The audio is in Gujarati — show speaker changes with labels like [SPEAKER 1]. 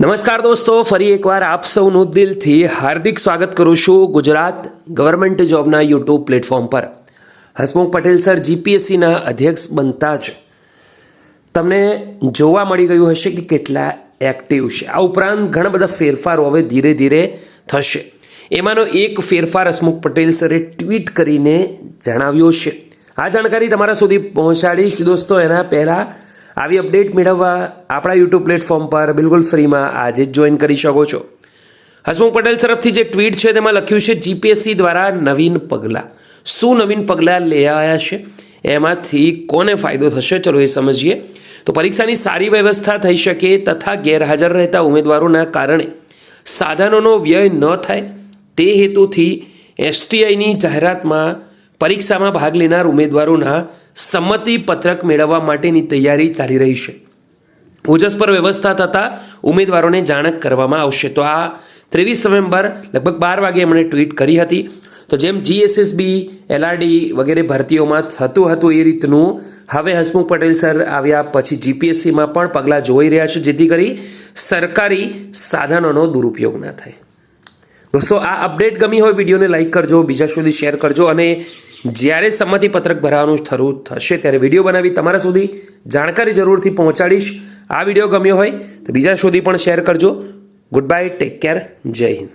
[SPEAKER 1] નમસ્કાર દોસ્તો, ફરી એકવાર આપ સૌનું દિલથી હાર્દિક સ્વાગત કરું છું ગુજરાત ગવર્મેન્ટ જોબના યુટ્યુબ પ્લેટફોર્મ પર. હસમુખ પટેલ સર જીપીએસસીના અધ્યક્ષ બનતા જ તમને જોવા મળી ગયું હશે કે કેટલા એક્ટિવ છે. આ ઉપરાંત ઘણા બધા ફેરફારો હવે ધીરે ધીરે થશે. એમાંનો એક ફેરફાર હસમુખ પટેલ સરે ટ્વીટ કરીને જણાવ્યો છે. આ જાણકારી તમારા સુધી પહોંચાડીશ દોસ્તો. એના પહેલાં આવી અપડેટ મેળવવા આપણા યુટ્યુબ પ્લેટફોર્મ પર બિલકુલ ફ્રીમાં આજે જ જોઈન કરી શકો છો. હસમુખ પટેલ તરફથી જે ટ્વીટ છે તેમાં લખ્યું છે જીપીએસસી દ્વારા નવીન પગલાં. શું નવીન પગલાં લેવાયા છે? એમાંથી કોને ફાયદો થશે? ચલો એ સમજીએ. તો પરીક્ષાની સારી વ્યવસ્થા થઈ શકે તથા ગેરહાજર રહેતા ઉમેદવારોના કારણે સાધનોનો વ્યય ન થાય, તે હેતુથી એસટીઆઈની જાહેરાતમાં પરીક્ષામાં ભાગ લેનાર ઉમેદવારોના સંમતિ પત્રક મેળવવા માટેની તૈયારી ચાલી રહી છે. ઓજસ પર વ્યવસ્થા થતાં ઉમેદવારોને જાણ કરવામાં આવશે. તો આ ત્રેવીસ નવેમ્બર લગભગ બાર વાગે એમણે ટ્વીટ કરી હતી. તો જેમ જીએસએસબી એલઆરડી વગેરે ભરતીઓમાં થતું હતું એ રીતનું હવે હસમુખ પટેલ સર આવ્યા પછી જીપીએસસીમાં પણ પગલાં જોઈ રહ્યા છે, જેથી કરી સરકારી સાધનોનો દુરુપયોગ ના થાય. દોસ્તો, આ અપડેટ ગમી હોય વિડીયોને લાઇક કરજો, બીજા સુધી શેર કરજો અને જ્યારે સંમતિ પત્રક ભરવાનું શરૂ થશે ત્યારે વીડિયો બનાવી તમારા સુધી જાણકારી જરૂરથી પહોંચાડીશ. આ વીડિયો ગમ્યો હોય તો બીજા સુધી પણ શેર કરજો. ગુડ બાય ટેક કેર જય હિન્દ.